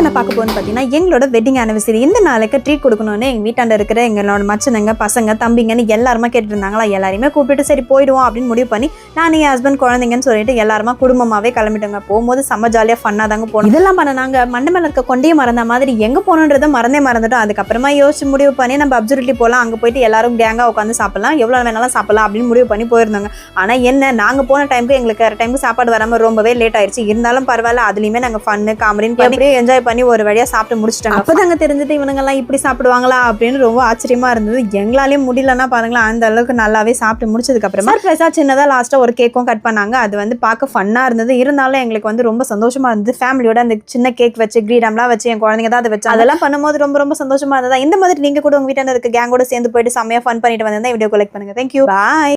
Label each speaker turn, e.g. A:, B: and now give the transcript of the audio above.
A: என்ன பார்க்க போகணும்னு பார்த்தீங்கன்னா எங்களோட வெட்டிங் ஆனிவர்சரி இந்த நாளைக்கு ட்ரீட் கொடுக்கணும்னு எங்கள் வீட்டாண்ட இருக்கிற எங்களோட மச்சனுங்க பசங்க தம்பிங்கன்னு எல்லாருமே கேட்டுட்டு இருந்தாங்களா எல்லாரையுமே கூப்பிட்டு சரி போயிடுவோம் அப்படின்னு முடிவு பண்ணி நான் என் ஹஸ்பண்ட் குழந்தைங்கன்னு சொல்லிட்டு எல்லாருமா குடும்பமாகவே கிளம்பிட்டோங்க. போகும்போது செம்ம ஜாலியாக ஃபன்னாக தாங்க போனோம். இதெல்லாம் பண்ண நாங்கள் மண்டை இருக்க கொண்டே மறந்த மாதிரி எங்கே போகணுன்றதை மறந்தே மறந்துட்டோம். அதுக்கப்புறமா யோசிச்சு முடிவு பண்ணி நம்ம அப்சர்விட்டி போகலாம் அங்கே போயிட்டு எல்லாரும் கேங்காக உட்காந்து சாப்பிடலாம். எவ்வளோ வேணாலும் சாப்பிடலாம் அப்படின்னு முடிவு பண்ணி போயிருந்தாங்க. ஆனால் என்ன நாங்கள் போன டைமுக்கு எங்களுக்கு டைமுக்கு சாப்பாடு வராமல் ரொம்பவே லேட் ஆயிடுச்சு இருந்தாலும் பரவாயில்ல அதுலேயுமே நாங்கள் ஃபன்னு காமெடின்னு அப்படியே என்ஜாய் பண்ணி ஒரு வழியாக சாப்பிட்டு முடிச்சிட்டாங்க. அப்போ தாங்க தெரிஞ்சுட்டு இவனுங்கெல்லாம் இப்படி சாப்பிடுவாங்களா அப்படின்னு ரொம்ப ஆச்சரியமா இருந்தது. எங்களாலேயும் முடியலன்னா பாருங்களேன் அந்த அளவுக்கு நல்லாவே சாப்பிட்டு முடிச்சதுக்கு அப்புறமா சர்ப்ரைஸாக சின்னதாக லாஸ்ட்டாக ஒரு கேக்கும் கட் பண்ணாங்க. அது வந்து பார்க்க ஃபன்னாக இருந்தது. இருந்தாலும் எங்களுக்கு வந்து ரொம்ப சந்தோஷமா இருந்தது. ஃபேமிலியோட அந்த சின்ன கேக் வச்சு கிரீடம்லாம் வச்சு என் குழந்தைங்க தான் அதை வச்சு அதெல்லாம் பண்ணும்போது ரொம்ப ரொம்ப சந்தோஷமா இருந்ததா? இந்த மாதிரி நீங்க கூட உங்க வீட்டான இருக்க கேங்கோட சேர்ந்து போயிட்டு செம்மையா ஃபன் பண்ணிட்டு வந்திருந்தா வீடியோ கலெக்ட் பண்ணுங்க. Thank you bye